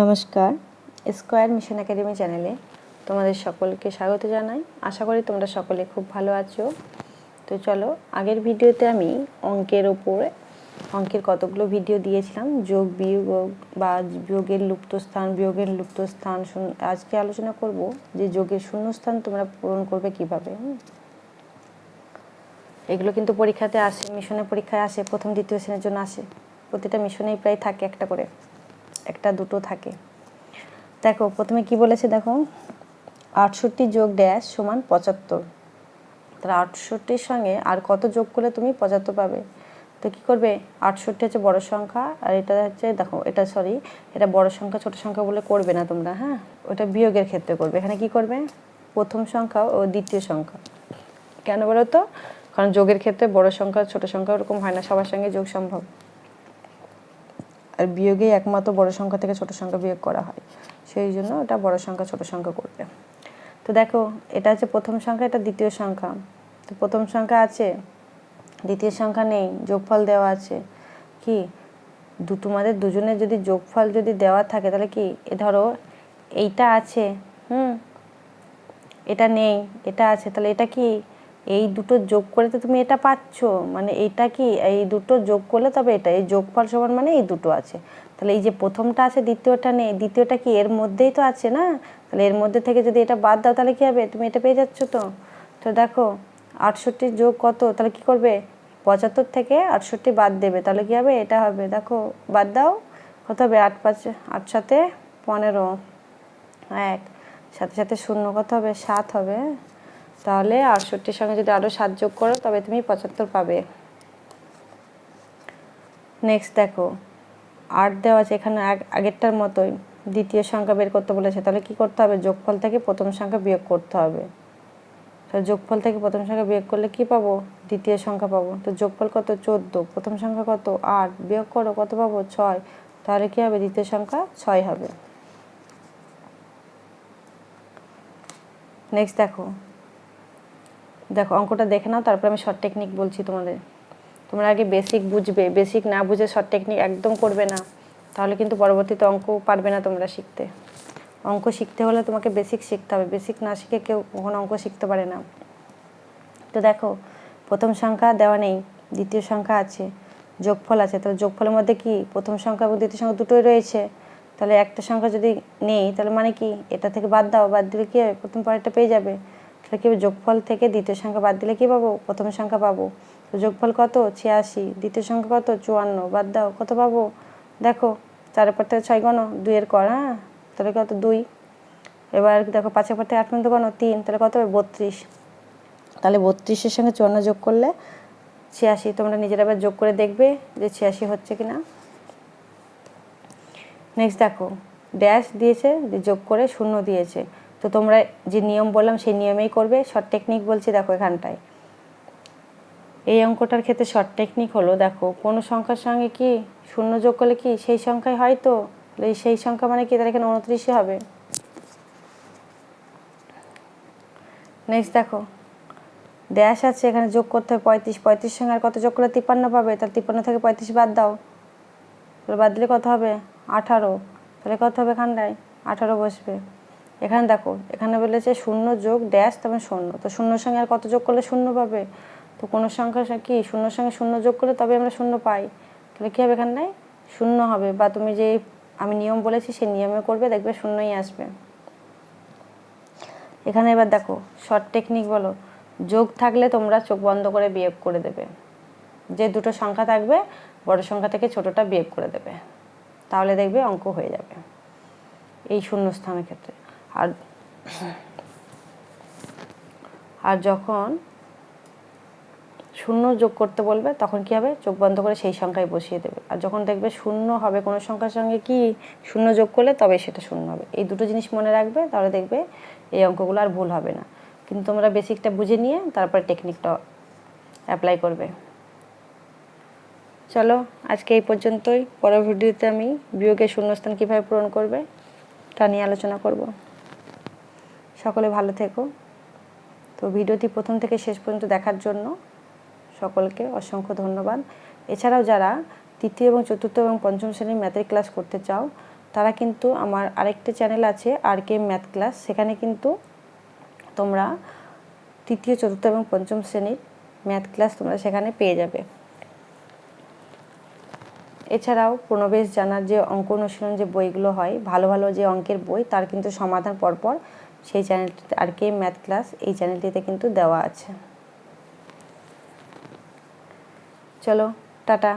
নমস্কার, square mission academy চ্যানেলে তোমাদের সকলকে স্বাগত জানাই। আশা করি তোমরা সকলে খুব ভালো আছো। তো চলো, আগের ভিডিওতে আমি অঙ্কের ওপরে অঙ্কের কতগুলো ভিডিও দিয়েছিলাম, যোগ, বিয়োগ বা বিয়োগের লুপ্ত স্থান বিয়োগের লুপ্ত স্থান আজকে আলোচনা করব যে যোগের শূন্যস্থান তোমরা পূরণ করবে কীভাবে। এগুলো কিন্তু পরীক্ষাতে আসে, মিশনের পরীক্ষায় আসে, প্রথম, দ্বিতীয় শ্রেণির জন্য আসে। প্রতিটা মিশনেই প্রায় থাকে একটা করে। একটা দুটো থাকে। দেখো, প্রথমে কি বলেছে দেখো? আটষট্টি যোগ ড্যাশ সমান পঁচাত্তর। তাহলে আটষট্টির সঙ্গে আর কত যোগ করলে তুমি পঁচাত্তর পাবে? তো কী করবে? আটষট্টি হচ্ছে বড় সংখ্যা, আর এটা হচ্ছে দেখো, এটা সরি এটা বড় সংখ্যা, ছোট সংখ্যা বলে করবে না তোমরা হ্যাঁ? ওটা বিয়োগের ক্ষেত্রে করবে। এখানে কি করবে? প্রথম সংখ্যা ও দ্বিতীয় সংখ্যা। কেন বলো তো? কারণ যোগের ক্ষেত্রে বড় সংখ্যা, ছোট সংখ্যা ওরকম হয় না, সবার সঙ্গে যোগ সম্ভব। আর বিয়োগে একমাত্র বড় সংখ্যা থেকে ছোট সংখ্যা বিয়োগ করা হয়। সেই জন্য ওটা বড় সংখ্যা, ছোট সংখ্যা করবে। তো দেখো, এটা হচ্ছে প্রথম সংখ্যা, এটা দ্বিতীয় সংখ্যা। তো প্রথম সংখ্যা আছে, দ্বিতীয় সংখ্যা নেই, যোগফল দেওয়া আছে। কি? দু তোমাদের দুজনের যদি যোগফল যদি দেওয়া থাকে, তাহলে কি? এ ধরো, এইটা আছে, হুম? এটা নেই, এটা আছে, তাহলে এটা কি? এই দুটো যোগ করে তো তুমি এটা পাচ্ছ। মানে এইটা কি এই দুটো যোগ করলে তবে এটা, এই যোগফল সমান মানে এই দুটো আছে। তাহলে এই যে প্রথমটা আছে, দ্বিতীয়টা নেই, দ্বিতীয়টা কি এর মধ্যেই তো আছে না? তাহলে এর মধ্যে থেকে যদি এটা বাদ দাও তাহলে কী হবে? তুমি এটা পেয়ে যাচ্ছ তো? তো দেখো, আটষট্টি যোগ কত? তাহলে কি করবে? পঁচাত্তর থেকে আটষট্টি বাদ দেবে। তাহলে কী হবে? এটা হবে, দেখো, বাদ দাও। কত হবে? আট পাঁচ, আট সাথে পনেরো, এক, সাথে সাথে শূন্য কত হবে? সাত হবে। তাহলে আটষট্টির সঙ্গে যদি আরও সাত যোগ করো, তবে তুমি পঁচাত্তর পাবে। নেক্সট দেখো, আট দেওয়া আছে এখানে আগেরটার মতোই। দ্বিতীয় সংখ্যা বের করতে বলেছে, তাহলে কি করতে হবে? যোগফল থেকে প্রথম সংখ্যা বিয়োগ করতে হবে। তো যোগফল থেকে প্রথম সংখ্যা বিয়োগ করলে কি পাবো? দ্বিতীয় সংখ্যা পাবো। তো যোগফল কত? চোদ্দ। প্রথম সংখ্যা কত? আট। বিয়োগ করো, কত পাবো? ছয়। তাহলে কি হবে? দ্বিতীয় সংখ্যা ছয় হবে। নেক্সট দেখো দেখো, অঙ্কটা দেখে নাও, তারপর আমি শর্ট টেকনিক বলছি তোমাদের। তোমরা আগে বেসিক বুঝবে বেসিক না বুঝে শর্ট টেকনিক একদম করবে না। তাহলে কিন্তু পরবর্তীতে অঙ্ক পারবে না তোমরা শিখতে। অঙ্ক শিখতে হলে তোমাকে বেসিক শিখতে হবে। বেসিক না শিখে কেউ কখনো অঙ্ক শিখতে পারে না। তো দেখো, প্রথম সংখ্যা দেওয়া নেই, দ্বিতীয় সংখ্যা আছে, যোগফল আছে। তাহলে যোগফলের মধ্যে কি? প্রথম সংখ্যা এবং দ্বিতীয় সংখ্যা দুটোই রয়েছে। তাহলে একটা সংখ্যা যদি নেই, তাহলে মানে কি? এটা থেকে বাদ দাও, বাদ দিলে কি হবে প্রথম পরেরটা পেয়ে যাবে। তাহলে কি যোগফল থেকে দ্বিতীয় সংখ্যা বাদ দিলে কি পাবো? প্রথম সংখ্যা পাবো। যোগফল কত? ছিয়াশি। দ্বিতীয় সংখ্যা কত? চুয়ান্ন। বাদ দাও। কত পাবো? দেখো, চারের পর থেকে ছয় গণ। দুইয়ের কর হ্যাঁ? তাহলে কত? দুই। এবার দেখো, পাঁচের পর থেকে আট পর্যন্ত গণ, তিন। তাহলে কত হবে? বত্রিশ। তাহলে বত্রিশের সঙ্গে চুয়ান্ন যোগ করলে ছিয়াশি। তোমরা নিজেরা আবার যোগ করে দেখবে যে ছিয়াশি হচ্ছে কি না নেক্সট দেখো ড্যাশ দিয়েছে যোগ করে শূন্য দিয়েছে। তো তোমরা যে নিয়ম বললাম, সেই নিয়মেই করবে। শর্ট টেকনিক বলছি, দেখো এখানটায়। এই অঙ্কটার ক্ষেত্রে শর্ট টেকনিক হলো, দেখো, কোনো সংখ্যার সঙ্গে কি শূন্য যোগ করলে কি সেই সংখ্যায় হয় তো? সেই সংখ্যা মানে কি? তাহলে এখানে উনত্রিশে হবে। নেক্সট দেখো ড্যাশ আছে, এখানে যোগ করতে হবে পঁয়ত্রিশ। পঁয়ত্রিশ সঙ্গে আর কত যোগ করলে তিপ্পান্ন পাবে? তাহলে তিপ্পান্ন থেকে পঁয়ত্রিশ বাদ দাও। তাহলে বাদ দিলে কত হবে? আঠারো। তাহলে কত হবে এখানটায়? আঠারো বসবে। এখানে দেখো, এখানে বলেছে শূন্য যোগ ড্যাশ তবে শূন্য। তো শূন্যর সঙ্গে আর কত যোগ করলে শূন্য পাবে? তো কোনো সংখ্যা কি? শূন্যর সঙ্গে শূন্য যোগ করলে তবে আমরা শূন্য পাই। তাহলে কী হবে এখানটায় শূন্য হবে। বা তুমি যে আমি নিয়ম বলেছি, সেই নিয়মে করবে, দেখবে শূন্যই আসবে। এখানে এবার দেখো শর্ট টেকনিক বলো। যোগ থাকলে তোমরা চোখ বন্ধ করে বিয়োগ করে দেবে। যে দুটো সংখ্যা থাকবে, বড় সংখ্যা থেকে ছোটটা বিয়োগ করে দেবে। তাহলে দেখবে অঙ্ক হয়ে যাবে। এই শূন্যস্থানের ক্ষেত্রে। আর আর যখন শূন্য যোগ করতে বলবে, তখন কি হবে? চোখ বন্ধ করে সেই সংখ্যায় বসিয়ে দেবে। আর যখন দেখবে শূন্য হবে কোনো সংখ্যার সঙ্গে কি শূন্য যোগ করলে, তবে সেটা শূন্য হবে। এই দুটো জিনিস মনে রাখবে, তাহলে দেখবে এই অঙ্কগুলো আর ভুল হবে না। কিন্তু তোমরা বেসিকটা বুঝে নিয়ে তারপরে টেকনিকটা অ্যাপ্লাই করবে। চলো, আজকে এই পর্যন্তই। পরের ভিডিওতে আমি বিয়োগের শূন্যস্থান কীভাবে পূরণ করবে, তা নিয়ে আলোচনা করব। সকলে ভালো থেকো। তো ভিডিওটি প্রথম থেকে শেষ পর্যন্ত দেখার জন্য সকলকে অসংখ্য ধন্যবাদ। এছাড়াও যারা তৃতীয় এবং চতুর্থ এবং পঞ্চম শ্রেণির ম্যাথের ক্লাস করতে চাও, তারা কিন্তু আমার আরেকটা চ্যানেল আছে আর কে ম্যাথ ক্লাস সেখানে কিন্তু তোমরা তৃতীয়, চতুর্থ এবং পঞ্চম শ্রেণির ম্যাথ ক্লাস তোমরা সেখানে পেয়ে যাবে। এছাড়াও প্রণবেশ জানার যে অঙ্ক অনুশীলন যে বইগুলো হয়, ভালো ভালো যে অঙ্কের বই, তার কিন্তু সমাধান পরপর সেই চ্যানেলটিতে আর কে ম্যাথ ক্লাস এই চ্যানেলটিতে কিন্তু দেওয়া আছে। চলো টাটা।